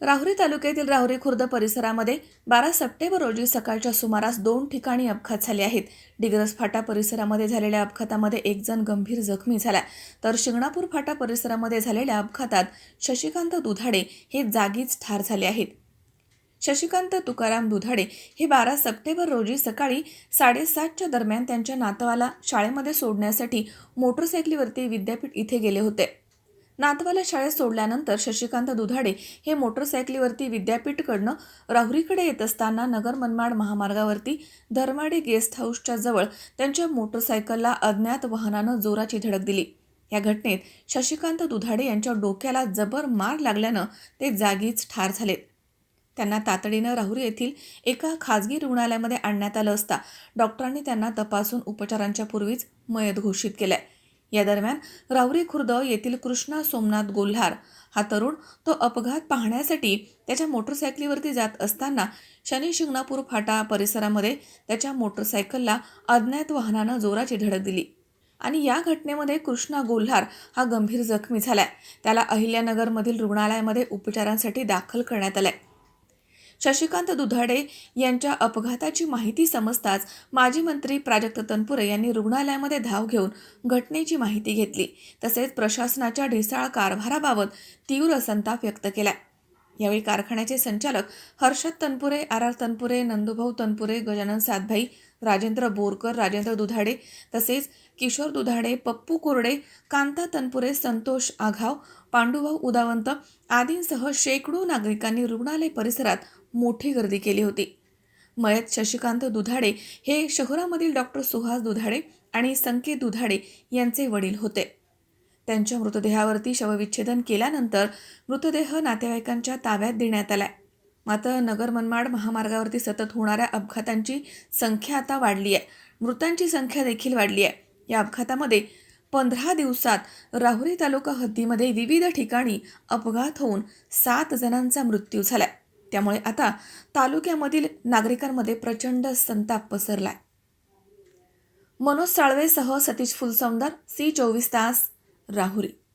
राहुरी तालुक्यातील राहुरी खुर्द परिसरामध्ये बारा सप्टेंबर रोजी सकाळच्या सुमारास दोन ठिकाणी अपघात झाले आहेत. डिग्रस फाटा परिसरामध्ये झालेल्या अपघातामध्ये एक जण गंभीर जखमी झाला. तर शिंगणापूर फाटा परिसरामध्ये झालेल्या अपघातात शशिकांत दुधाडे हे जागीच ठार झाले आहेत. शशिकांत तुकाराम दुधाडे हे बारा सप्टेंबर रोजी सकाळी साडेसातच्या दरम्यान त्यांच्या नातवाला शाळेमध्ये सोडण्यासाठी मोटरसायकलीवरती विद्यापीठ इथे गेले होते. नातवाला शाळेत सोडल्यानंतर शशिकांत दुधाडे हे मोटरसायकलीवरती विद्यापीठकडनं राहुरीकडे येत असताना नगर मनमाड महामार्गावरती धर्माडे गेस्ट हाऊसच्या जवळ त्यांच्या मोटरसायकलला अज्ञात वाहनानं जोराची धडक दिली. या घटनेत शशिकांत दुधाडे यांच्या डोक्याला जबर मार लागल्यानं ते जागीच ठार झालेत. त्यांना तातडीनं राहुरी येथील एका खाजगी रुग्णालयामध्ये आणण्यात आलं असता डॉक्टरांनी त्यांना तपासून उपचारांच्या पूर्वीच मयत घोषित केलंय. या दरम्यान राहुरी खुर्द येथील कृष्णा सोमनाथ गोल्हार हा तरुण तो अपघात पाहण्यासाठी त्याच्या मोटरसायकलीवरती जात असताना शनी शिंगणापूर फाटा परिसरामध्ये त्याच्या मोटरसायकलला अज्ञात वाहनानं जोराची धडक दिली. आणि या घटनेमध्ये कृष्णा गोल्हार हा गंभीर जखमी झालाय. त्याला अहिल्यानगरमधील रुग्णालयामध्ये उपचारांसाठी दाखल करण्यात आलाय. शशिकांत दुधाडे यांच्या अपघाताची माहिती समजताच माजी मंत्री प्राजक्त तनपुरे यांनी रुग्णालयामध्ये धाव घेऊन घटनेची माहिती घेतली. तसेच प्रशासनाच्या ढिसाळ कारभाराबाबत तीव्र संताप व्यक्त केला यावेळी कारखान्याचे संचालक हर्षद तनपुरे आर आर तनपुरे नंदुभाऊ तनपुरे गजानन सातभाई राजेंद्र बोरकर राजेंद्र दुधाडे तसेच किशोर दुधाडे पप्पू कोरडे कांता तनपुरे संतोष आघाव पांडुभाऊ उदावंत आदींसह शेकडो नागरिकांनी रुग्णालय परिसरात मोठी गर्दी केली होती. मयत शशिकांत दुधाडे हे शहरामधील डॉक्टर सुहास दुधाडे आणि संकेत दुधाडे यांचे वडील होते. त्यांच्या मृतदेहावरती शवविच्छेदन केल्यानंतर मृतदेह नातेवाईकांच्या ताब्यात देण्यात आलाय. मात्र नगर मनमाड महामार्गावरती सतत होणाऱ्या अपघातांची संख्या आता वाढली आहे. मृतांची संख्या देखील वाढली आहे. या अपघातामध्ये पंधरा दिवसात राहुरी तालुका हद्दीमध्ये विविध ठिकाणी अपघात होऊन सात जणांचा मृत्यू झालाय. त्यामुळे आता तालुक्यामधील नागरिकांमध्ये प्रचंड संताप पसरलाय. मनोज साळवेसह सतीश फुलसौंदर सी चोवीस तास. राहुरी.